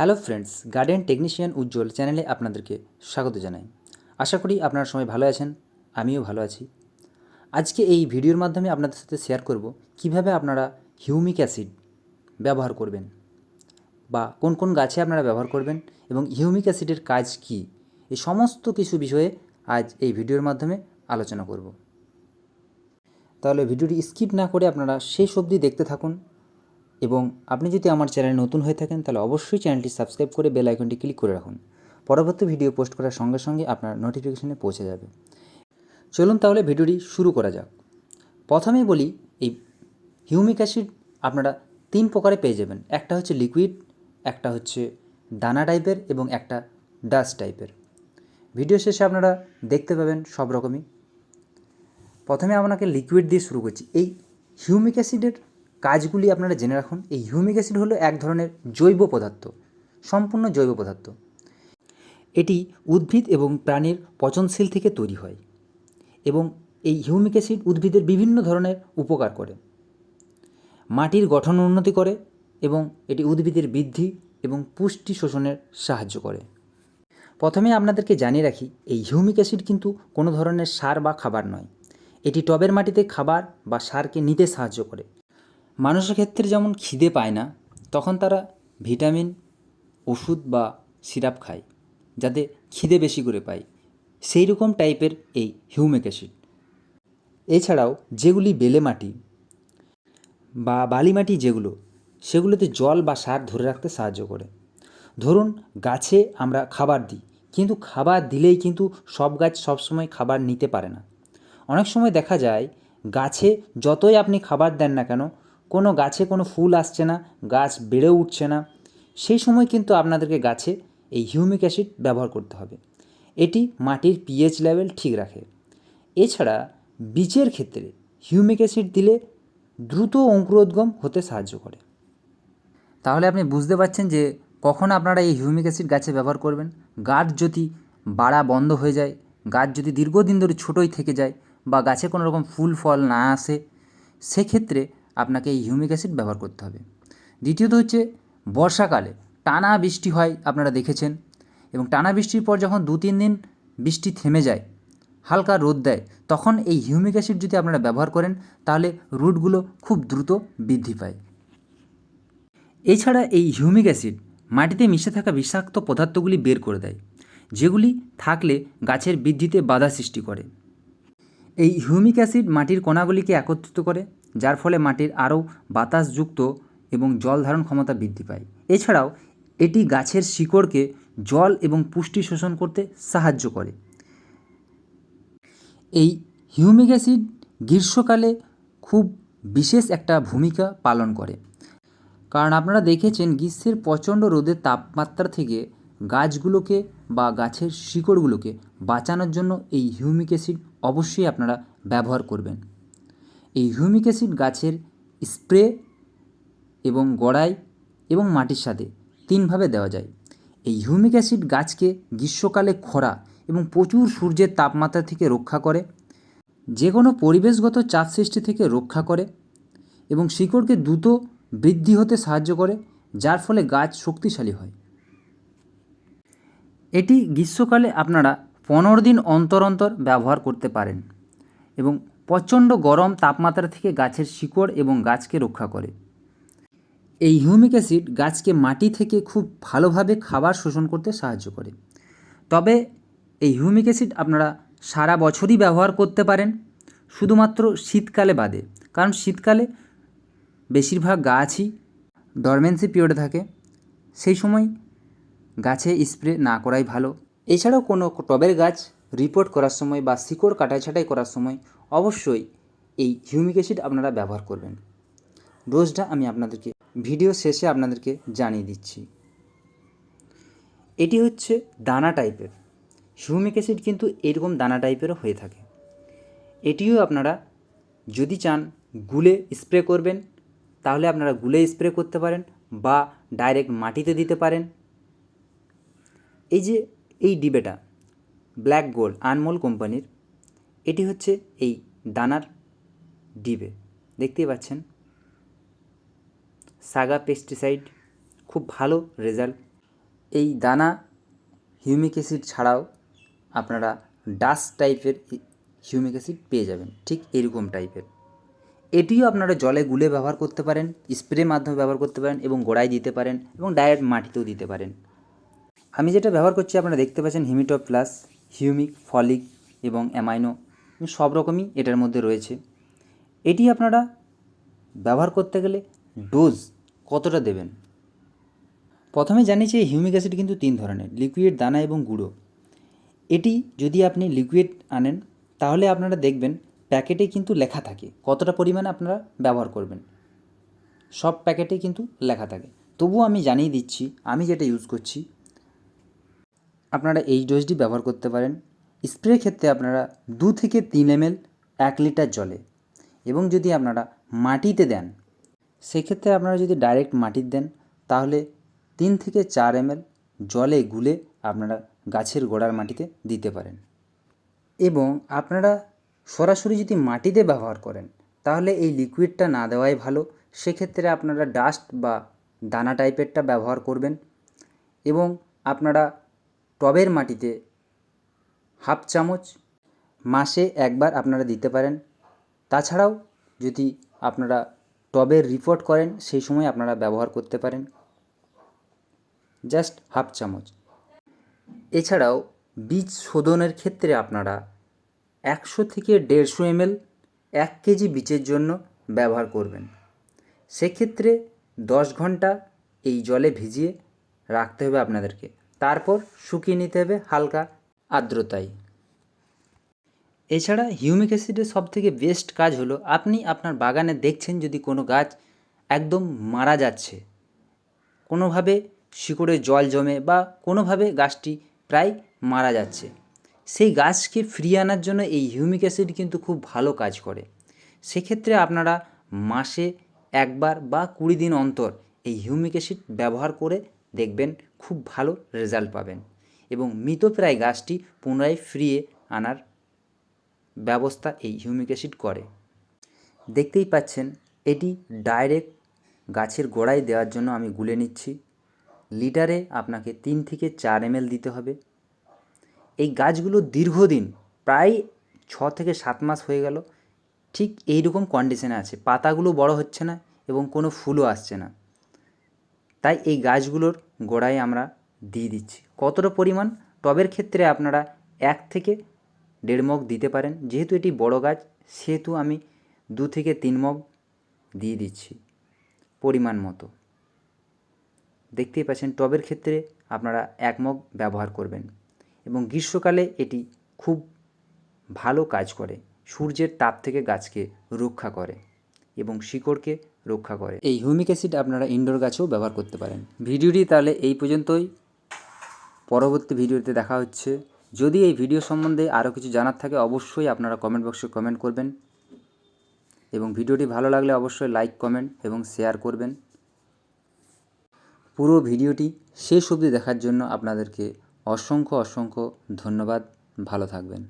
Hello friends, garden technician Ujjwal চ্যানেলে আপনাদেরকে স্বাগত জানাই। আশা করি আপনারা সবাই ভালো আছেন, আমিও ভালো আছি। আজকে এই ভিডিওর মাধ্যমে আপনাদের সাথে শেয়ার করব কীভাবে আপনারা হিউমিক অ্যাসিড ব্যবহার করবেন বা কোন কোন গাছে আপনারা ব্যবহার করবেন এবং হিউমিক অ্যাসিডের কাজ কী, এই সমস্ত কিছু বিষয়ে আজ এই ভিডিওর মাধ্যমে আলোচনা করব। তাহলে ভিডিওটি স্কিপ না করে আপনারা শেষ অবধি দেখতে থাকুন এবং আপনি যদি আমার চ্যানেলে নতুন হয়ে থাকেন, তাহলে অবশ্যই চ্যানেলটি সাবস্ক্রাইব করে বেল আইকনটি ক্লিক করে রাখুন। পরবর্তী ভিডিও পোস্ট করার সঙ্গে সঙ্গে আপনার নোটিফিকেশনে পৌঁছে যাবে। চলুন তাহলে ভিডিওটি শুরু করা যাক। প্রথমেই বলি, এই হিউমিক অ্যাসিড আপনারা তিন প্রকারে পেয়ে যাবেন। একটা হচ্ছে লিকুইড, একটা হচ্ছে দানা টাইপের এবং একটা ডাস্ট টাইপের। ভিডিও শেষে আপনারা দেখতে পাবেন সব রকমই। প্রথমে আপনাকে লিকুইড দিয়ে শুরু করছি। এই হিউমিক অ্যাসিডের কাজগুলি আপনারা জেনে রাখুন। এই হিউমিক অ্যাসিড হলো এক ধরনের জৈব পদার্থ, সম্পূর্ণ জৈব পদার্থ। এটি উদ্ভিদ এবং প্রাণীর পচনশীল থেকে তৈরি হয় এবং এই হিউমিক অ্যাসিড উদ্ভিদের বিভিন্ন ধরনের উপকার করে। মাটির গঠন উন্নতি করে এবং এটি উদ্ভিদের বৃদ্ধি এবং পুষ্টি শোষণের সাহায্য করে। প্রথমে আপনাদেরকে জানিয়ে রাখি, এই হিউমিক অ্যাসিড কিন্তু কোনো ধরনের সার বা খাবার নয়। এটি টবের মাটিতে খাবার বা সারকে নিতে সাহায্য করে। মানুষের ক্ষেত্রে যেমন খিদে পায় না, তখন তারা ভিটামিন, ওষুধ বা সিরাপ খায়, যাতে খিদে বেশি করে পায়। সেই রকম টাইপের এই হিউমিক অ্যাসিড। এছাড়াও যেগুলি বেলে মাটি বা বালি মাটি যেগুলো, সেগুলোতে জল বা সার ধরে রাখতে সাহায্য করে। ধরুন, গাছে আমরা খাবার দিই, কিন্তু খাবার দিলেই কিন্তু সব গাছ সবসময় খাবার নিতে পারে না। অনেক সময় দেখা যায়, গাছে যতই আপনি খাবার দেন না কেন কোনো গাছে কোনো ফুল আসছে না, গাছ বেড়ে উঠছে না। সেই সময় কিন্তু আপনাদেরকে গাছে এই হিউমিক অ্যাসিড ব্যবহার করতে হবে। এটি মাটির পিএইচ লেভেল ঠিক রাখে। এছাড়া বীজের ক্ষেত্রে হিউমিক অ্যাসিড দিলে দ্রুত অঙ্কুরোদ্গম হতে সাহায্য করে। তাহলে আপনি বুঝতে পারছেন যে কখন আপনারা এই হিউমিক অ্যাসিড গাছে ব্যবহার করবেন। গাছ যদি বাড়া বন্ধ হয়ে যায়, গাছ যদি দীর্ঘদিন ধরে ছোটোই থেকে যায় বা গাছে কোনো রকম ফুল, ফল না আসে, সেক্ষেত্রে আপনাকে এই হিউমিক অ্যাসিড ব্যবহার করতে হবে। দ্বিতীয়ত হচ্ছে, বর্ষাকালে টানা বৃষ্টি হয়, আপনারা দেখেছেন। এবং টানা বৃষ্টির পর যখন দু তিন দিন বৃষ্টি থেমে যায়, হালকা রোদ দেয়, তখন এই হিউমিক অ্যাসিড যদি আপনারা ব্যবহার করেন, তাহলে রুটগুলো খুব দ্রুত বৃদ্ধি পায়। এছাড়া এই হিউমিক অ্যাসিড মাটিতে মিশে থাকা বিষাক্ত পদার্থগুলি বের করে দেয়, যেগুলি থাকলে গাছের বৃদ্ধিতে বাধা সৃষ্টি করে। এই হিউমিক অ্যাসিড মাটির কণাগুলিকে একত্রিত করে যার ফলে মাটির আরও বাতাসযুক্ত এবং জল ধারণ ক্ষমতা বৃদ্ধি পায়। এছাড়াও, এটি গাছের শিকড়কে জল এবং পুষ্টি শোষণ করতে সাহায্য করে। এই হিউমিক অ্যাসিড গ্রীষ্মকালে খুব বিশেষ একটা ভূমিকা পালন করে। কারণ আপনারা দেখেছেন, গ্রীষ্মের প্রচণ্ড রোদের তাপমাত্রা থেকে গাছগুলোকে বা গাছের শিকড়গুলোকে বাঁচানোর জন্য এই হিউমিক অ্যাসিড অবশ্যই আপনারা ব্যবহার করবেন। এই হিউমিক অ্যাসিড গাছের স্প্রে এবং গড়াই এবং মাটির সাথে তিনভাবে দেওয়া যায়। এই হিউমিক অ্যাসিড গাছকে গ্রীষ্মকালে খরা এবং প্রচুর সূর্যের তাপমাত্রা থেকে রক্ষা করে যে কোনো পরিবেশগত চাপ সৃষ্টি থেকে রক্ষা করে এবং শিকড়কে দ্রুত বৃদ্ধি হতে সাহায্য করে, যার ফলে গাছ শক্তিশালী হয়। এটি গ্রীষ্মকালে আপনারা পনেরো দিন অন্তর অন্তর ব্যবহার করতে পারেন এবং প্রচণ্ড গরম তাপমাত্রা থেকে গাছের শিকড় এবং গাছকে রক্ষা করে। এই হিউমিক অ্যাসিড গাছকে মাটি থেকে খুব ভালোভাবে খাবার শোষণ করতে সাহায্য করে। তবে এই হিউমিক অ্যাসিড আপনারা সারা বছরই ব্যবহার করতে পারেন, শুধুমাত্র শীতকালে বাদে। কারণ শীতকালে বেশিরভাগ গাছই ডরমেন্সি পিরিয়ডে থাকে, সেই সময় গাছে স্প্রে না করাই ভালো। এছাড়াও কোনো টবের গাছ রিপোর্ট করার সময় বা শিকড় কাটাই ছাঁটাই করার সময় অবশ্যই এই হিউমিক অ্যাসিড আপনারা ব্যবহার করবেন। ডোজটা আমি আপনাদেরকে ভিডিও শেষে আপনাদেরকে জানিয়ে দিচ্ছি। এটি হচ্ছে দানা টাইপের হিউমিক অ্যাসিড কিন্তু এরকম দানা টাইপেরও হয়ে থাকে। এটিও আপনারা যদি চান গুলে স্প্রে করবেন, তাহলে আপনারা গুলে স্প্রে করতে পারেন বা ডাইরেক্ট মাটিতে দিতে পারেন। এই যে, এই ডিবেটা ব্ল্যাক গোল্ড আনমোল কোম্পানির। এটি হচ্ছে এই দানার ডিবে। দেখতেই পাচ্ছেন? সাগা পেস্টিসাইড, খুব ভালো রেজাল্ট। এই দানা হিউমিক অ্যাসিড ছাড়াও আপনারা ডাস্ট টাইপের হিউমিক অ্যাসিড পেয়ে যাবেন, ঠিক এরকম টাইপের। এটিও আপনারা জলে গুলে ব্যবহার করতে পারেন স্প্রে মাধ্যমে ব্যবহার করতে পারেন এবং গোড়ায় দিতে পারেন এবং ডায়েট মাটিতেও দিতে পারেন। আমি যেটা ব্যবহার করছি, আপনারা দেখতে পাচ্ছেন হিমিটপ প্লাস হিউমিক, ফলিক এবং অ্যামাইনো সব রকমই এটার মধ্যে রয়েছে। এটি আপনারা ব্যবহার করতে গেলে ডোজ কতটা দেবেন? প্রথমে জানি যে হিউমিক অ্যাসিড কিন্তু তিন ধরনের, লিকুইড, দানা এবং গুঁড়ো। এটি যদি আপনি লিকুইড আনেন, তাহলে আপনারা দেখবেন প্যাকেটে কিন্তু লেখা থাকে কতটা পরিমাণে আপনারা ব্যবহার করবেন। সব প্যাকেটে কিন্তু লেখা থাকে। তবুও আমি জানিয়ে দিচ্ছি, আমি যেটা ইউজ করছি আপনারা এই ডোজটি ব্যবহার করতে পারেন। স্প্রে ক্ষেত্রে আপনারা দু থেকে তিন এম এক লিটার জলে এবং যদি আপনারা মাটিতে দেন, সেক্ষেত্রে আপনারা যদি ডাইরেক্ট মাটির দেন, তাহলে তিন থেকে চার এম জলে গুলে আপনারা গাছের গোড়ার মাটিতে দিতে পারেন। এবং আপনারা সরাসরি যদি মাটিতে ব্যবহার করেন, তাহলে এই লিকুইডটা না দেওয়াই ভালো। সেক্ষেত্রে আপনারা ডাস্ট বা দানা টাইপেরটা ব্যবহার করবেন এবং আপনারা টবের মাটিতে হাফ চামচ মাসে একবার আপনারা দিতে পারেন। তাছাড়াও যদি আপনারা টবের রিপোর্ট করেন, সেই সময় আপনারা ব্যবহার করতে পারেন। জাস্ট হাফ চামচ। এছাড়াও বীজ শোধনের ক্ষেত্রে আপনারা একশো থেকে দেড়শো এমএল এক কেজি বীজের জন্য ব্যবহার করবেন। সেক্ষেত্রে দশ ঘণ্টা এই জলে ভিজিয়ে রাখতে হবে আপনাদেরকে। তারপর শুকিয়ে নিতে হবে হালকা আর্দ্রতায়। এছাড়া হিউমিক অ্যাসিডের সব থেকে বেস্ট কাজ হলো, আপনি আপনার বাগানে দেখছেন যদি কোনো গাছ একদম মারা যাচ্ছে, কোনোভাবে শিকড়ে জল জমে বা কোনোভাবে গাছটি প্রায় মারা যাচ্ছে, সেই গাছকে ফিরিয়ে আনার জন্য এই হিউমিক অ্যাসিড কিন্তু খুব ভালো কাজ করে। সেক্ষেত্রে আপনারা মাসে একবার বা কুড়ি দিন অন্তর এই হিউমিক অ্যাসিড ব্যবহার করে দেখবেন খুব ভালো রেজাল্ট পাবেন এবং মৃতপ্রায় গাছটি পুনরায় ফিরিয়ে আনার ব্যবস্থা এই হিউমিক অ্যাসিড করে। দেখতেই পাচ্ছেন, এটি ডাইরেক্ট গাছের গোড়ায় দেওয়ার জন্য আমি গুলে নিচ্ছি। লিটারে আপনাকে তিন থেকে চার এম দিতে হবে। এই গাছগুলো দীর্ঘদিন, প্রায় ছ থেকে সাত মাস হয়ে গেল, ঠিক এই রকম কন্ডিশনে আছে। পাতাগুলো বড় হচ্ছে না এবং কোনো ফুলও আসছে না। তাই এই গাছগুলোর গোড়ায় আমরা দিয়ে দিচ্ছি। কতটা পরিমাণ? টবের ক্ষেত্রে আপনারা এক থেকে দেড় মগ দিতে পারেন। যেহেতু এটি বড় গাছ, সেহেতু আমি দু থেকে তিন মগ দিয়ে দিচ্ছি পরিমাণ মতো। দেখতেই পাচ্ছেন, টবের ক্ষেত্রে আপনারা এক মগ ব্যবহার করবেন এবং গ্রীষ্মকালে এটি খুব ভালো কাজ করে। সূর্যের তাপ থেকে গাছকে রক্ষা করে। এবং শিকড়কে রক্ষা করে। এই হিউমিক অ্যাসিড আপনারা ইনডোর গাছেও ব্যবহার করতে পারেন। ভিডিওটি তাহলে এই পর্যন্তই। পরবর্তী ভিডিওতে দেখা হচ্ছে। যদি এই ভিডিও সম্বন্ধে আরও কিছু জানার থাকে, অবশ্যই আপনারা কমেন্ট বক্সে কমেন্ট করবেন। এবং ভিডিওটি ভালো লাগলে অবশ্যই লাইক কমেন্ট এবং শেয়ার করবেন। পুরো ভিডিওটি শেষ অবধি দেখার জন্য আপনাদেরকে অসংখ্য অসংখ্য ধন্যবাদ। ভালো থাকবেন।